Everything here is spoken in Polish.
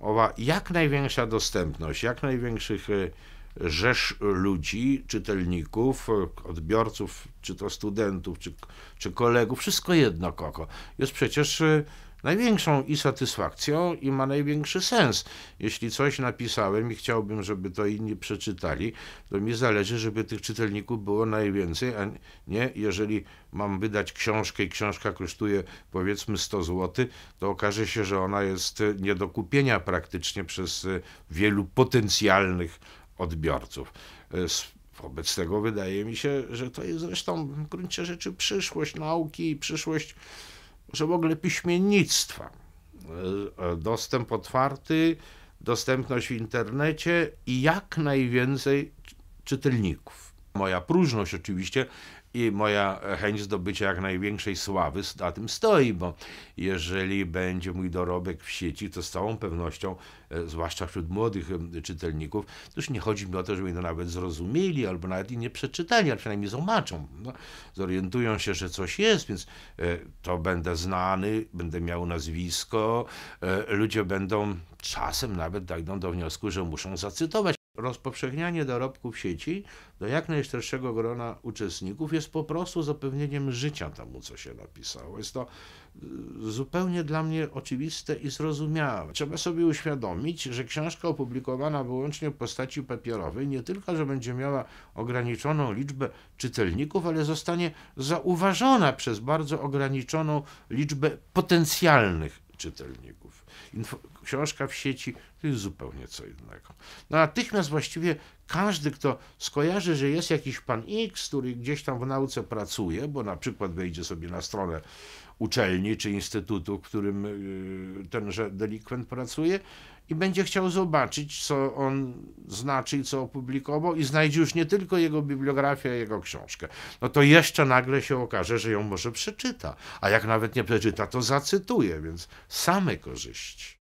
owa jak największa dostępność, jak największych e, rzesz ludzi, czytelników, e, odbiorców, czy to studentów, czy, czy kolegów, wszystko jedno kogo, jest przecież e, największą i satysfakcją, i ma największy sens. Jeśli coś napisałem i chciałbym, żeby to inni przeczytali, to mi zależy, żeby tych czytelników było najwięcej, a nie jeżeli mam wydać książkę i książka kosztuje powiedzmy 100 zł, to okaże się, że ona jest nie do kupienia praktycznie przez wielu potencjalnych odbiorców. Wobec tego wydaje mi się, że to jest zresztą w gruncie rzeczy przyszłość nauki i przyszłość że w ogóle piśmiennictwa. E, e, dostęp otwarty, dostępność w internecie i jak najwięcej czytelników. Moja próżność oczywiście i moja chęć zdobycia jak największej sławy na tym stoi, bo jeżeli będzie mój dorobek w sieci, to z całą pewnością, e, zwłaszcza wśród młodych e, czytelników, to już nie chodzi mi o to, żeby to nawet zrozumieli, albo nawet i nie przeczytali, ale przynajmniej zobaczą. No, zorientują się, że coś jest, więc e, to będę znany, będę miał nazwisko, ludzie będą czasem nawet dojdą do wniosku, że muszą zacytować rozpowszechnianie dorobków sieci do jak najszerszego grona uczestników jest po prostu zapewnieniem życia temu, co się napisało. Jest to y, zupełnie dla mnie oczywiste i zrozumiałe. Trzeba sobie uświadomić, że książka opublikowana wyłącznie w postaci papierowej nie tylko, że będzie miała ograniczoną liczbę czytelników, ale zostanie zauważona przez bardzo ograniczoną liczbę potencjalnych czytelników. Info książka w sieci to jest zupełnie co innego. No natychmiast właściwie każdy, kto skojarzy, że jest jakiś pan X, który gdzieś tam w nauce pracuje, bo na przykład wejdzie sobie na stronę uczelni czy instytutu, w którym y, tenże delikwent pracuje i będzie chciał zobaczyć, co on znaczy i co opublikował i znajdzie już nie tylko jego bibliografię, jego książkę. No to jeszcze nagle się okaże, że ją może przeczyta, a jak nawet nie przeczyta, to zacytuje, więc same korzyści.